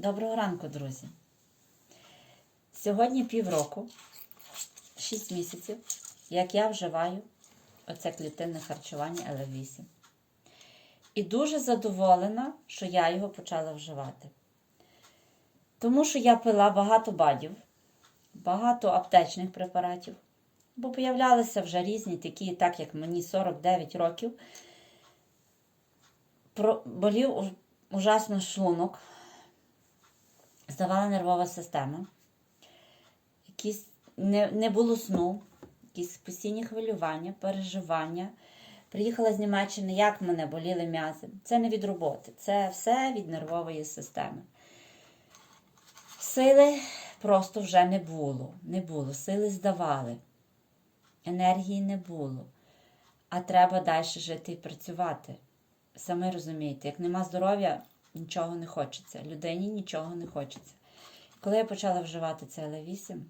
Доброго ранку, друзі. Сьогодні півроку, 6 місяців, як я вживаю оце клітинне харчування ЛФ8. І дуже задоволена, що я його почала вживати. Тому що я пила багато бадів, багато аптечних препаратів, бо появлялися вже різні такі, так як мені 49 років. Болів уж- ужасно шлунок, здавала нервова система, якісь не, не було сну, якісь постійні хвилювання, переживання. Приїхала з Німеччини, як мене боліли м'язи. Це не від роботи, це все від нервової системи. Сили просто вже не було. Не було. Сили здавали. Енергії не було. А треба далі жити і працювати. Самі розумієте, як нема здоров'я, нічого не хочеться. Людині нічого не хочеться. Коли я почала вживати це Л8,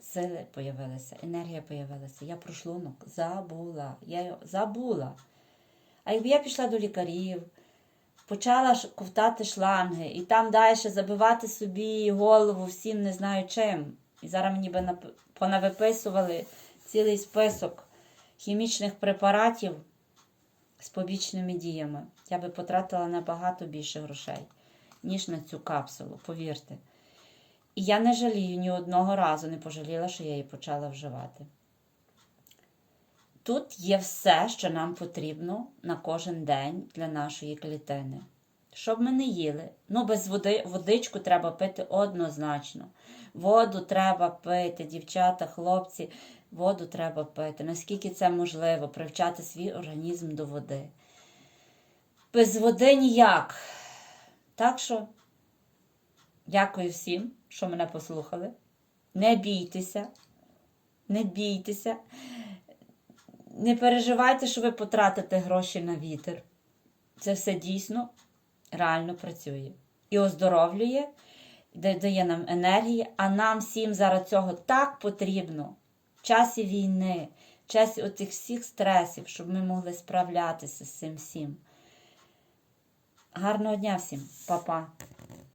сили появилися, енергія появилася. Я про шлунок забула. Я його забула. А якби я пішла до лікарів, почала ковтати шланги і там далі забивати собі голову всім не знаю чим. І зараз мені би понавиписували цілий список хімічних препаратів з побічними діями. Я би потратила набагато більше грошей, ніж на цю капсулу, повірте. І я не жалію ні одного разу, не пожаліла, що я її почала вживати. Тут є все, що нам потрібно на кожен день для нашої клітини. Щоб ми не їли, ну без води, водичку треба пити однозначно. Воду треба пити, дівчата, хлопці, воду треба пити. Наскільки це можливо, привчати свій організм до води. Без води ніяк. Так що дякую всім, що мене послухали. Не бійтеся, не бійтеся. Не переживайте, що ви потратите гроші на вітер. Це все дійсно реально працює. І оздоровлює, дає нам енергії, а нам всім зараз цього так потрібно в часі війни, в часі оцих всіх стресів, щоб ми могли справлятися з цим всім. Гарного дня всім, Па-па.